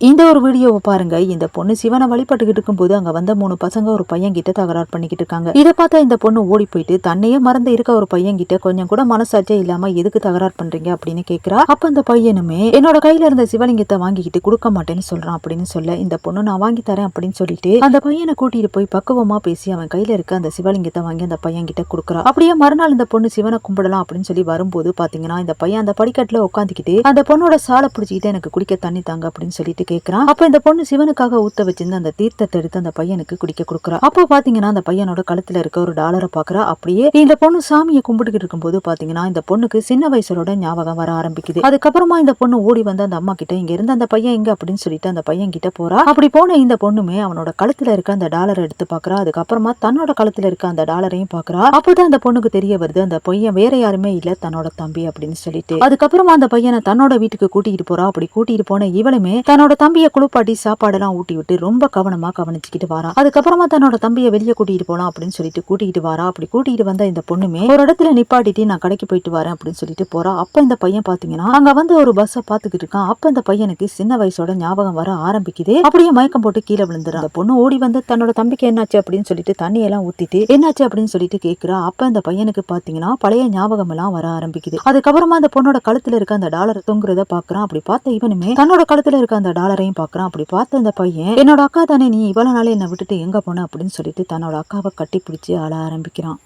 இந்த ஒரு வீடியோவை பாருங்க. இந்த பொண்ணு சிவனை வழிபட்டுக்கிட்டு இருக்கும்போது அங்க வந்த மூணு பசங்க ஒரு பையன் கிட்ட தகராறு பண்ணிக்கிட்டு இருக்காங்க. இதை பார்த்தா இந்த பொண்ணு ஓடி போயிட்டு தன்னையே மறந்து இருக்க ஒரு பையன் கிட்ட கொஞ்சம் கூட மனசாட்சியே இல்லாம எதுக்கு தகராறு பண்றீங்க அப்படின்னு கேக்குறா. அப்ப அந்த பையனுமே என்னோட கையில இருந்த சிவலிங்கத்தை வாங்கிக்கிட்டு கொடுக்க மாட்டேன்னு சொல்றான் அப்படின்னு சொல்ல இந்த பொண்ணு நான் வாங்கி தரேன் அப்படின்னு சொல்லிட்டு அந்த பையனை கூட்டிட்டு போய் பக்குவமா பேசி அவன் கையில இருக்க அந்த சிவலிங்கத்தை வாங்கி அந்த பையன் கிட்ட கொடுக்குறா. அப்படியே மறுநாள் இந்த பொண்ணு சிவனை கும்பிடலாம் அப்படின்னு சொல்லி வரும்போது பாத்தீங்கன்னா இந்த பையன் அந்த படிக்கட்டுல உட்காந்துக்கிட்டு அந்த பொண்ணோட சாலை பிடிச்சிக்கிட்டு எனக்கு குடிக்க தண்ணி தாங்க அப்படின்னு சொல்லிட்டு கேட்கிறான் அப்ப இந்த பொண்ணு சிவனுக்காக ஊத்த வச்சிருந்த அந்த தீர்த்தத்தை எடுத்து அந்த பையனுக்கு குடிக்க கொடுக்குறா. அப்போ பாத்தீங்கன்னா அந்த பையனோட கழுத்துல இருக்க ஒரு டாலரை பாக்குறா. அப்படியே இந்த பொண்ணு சாமியை கும்பிட்டுக்கிட்டு இருக்கும்போது பாத்தீங்கன்னா இந்த பொண்ணுக்கு சின்ன வயசுலோட ஞாபகம் வர ஆரம்பிக்குது. அதுக்கப்புறமா இந்த பொண்ணு ஓடி வந்து அந்த அம்மா கிட்ட இங்க இருந்து அந்த பையன் எங்க? அப்படின்னு சொல்லிட்டு அந்த பையன் கிட்ட போறா. அப்படி போன இந்த பொண்ணுமே அவனோட கழுத்துல இருக்க அந்த டாலரை எடுத்து பாக்குறா. அதுக்கப்புறமா தன்னோட கழுத்துல இருக்க அந்த டாலரையும் பாக்குறா. அப்பதான் அந்த பொண்ணுக்கு தெரிய வருது அந்த பையன் வேற யாருமே இல்ல தன்னோட தம்பி அப்படின்னு சொல்லிட்டு. அதுக்கப்புறமா அந்த பையனை தன்னோட வீட்டுக்கு கூட்டிட்டு போறா. அப்படி கூட்டிட்டு போன இவளுமே தன்னோட தம்பியை குளிப்பாட்டி சாப்பாடெல்லாம் ஊட்டி விட்டு ரொம்ப கவனமா கவனிச்சுக்கிட்டு வரா அதுக்கப்புறமா தன்னோட தம்பியை வெளியே கூட்டிட்டு போலாம் அப்படின்னு சொல்லிட்டு கூட்டிட்டு வரா. அப்படி கூட்டிட்டு வந்த இந்த பொண்ணுமே ஒரு இடத்துல நிப்பாட்டிட்டு நான் கடைக்கு போயிட்டு வரேன் அப்படின்னு சொல்லிட்டு போறா. அப்ப இந்த பையன் பாத்தீங்கன்னா அங்க வந்து ஒரு பஸ்ஸை பாத்துக்கிட்டு இருக்கான். அப்ப இந்த பையனுக்கு சின்ன வயசோட ஞாபகம் வர ஆரம்பிக்குது. அப்படியே மயக்கம் போட்டு கீழே விழுந்துறான். அந்த பொண்ணு ஓடி வந்து தன்னோட தம்பிக்கு என்னாச்சு அப்படின்னு சொல்லிட்டு தண்ணியெல்லாம் ஊத்திட்டு என்னாச்சு? அப்படின்னு சொல்லிட்டு கேக்குறா. அப்ப இந்த பையனுக்கு பாத்தீங்கன்னா பழைய ஞாபகம் எல்லாம் வர ஆரம்பிக்குது. அதுக்கப்புறமா அந்த பொண்ணோட கழுத்துல இருக்க அந்த டாலர் தொங்குறத பாக்குறான். அப்படி பார்த்த இவனுமே தன்னோட கழுத்துல இருக்க அந்த டாலர் டாலரையும் பாக்குறான் அப்படி பார்த்த அந்த பையன் என்னோட அக்கா தானே நீ இவ்வளவு நாள் என்னை விட்டுட்டு எங்க போன? அப்படின்னு சொல்லிட்டு தன்னோட அக்காவை கட்டி பிடிச்சி அழ ஆரம்பிக்கிறான்.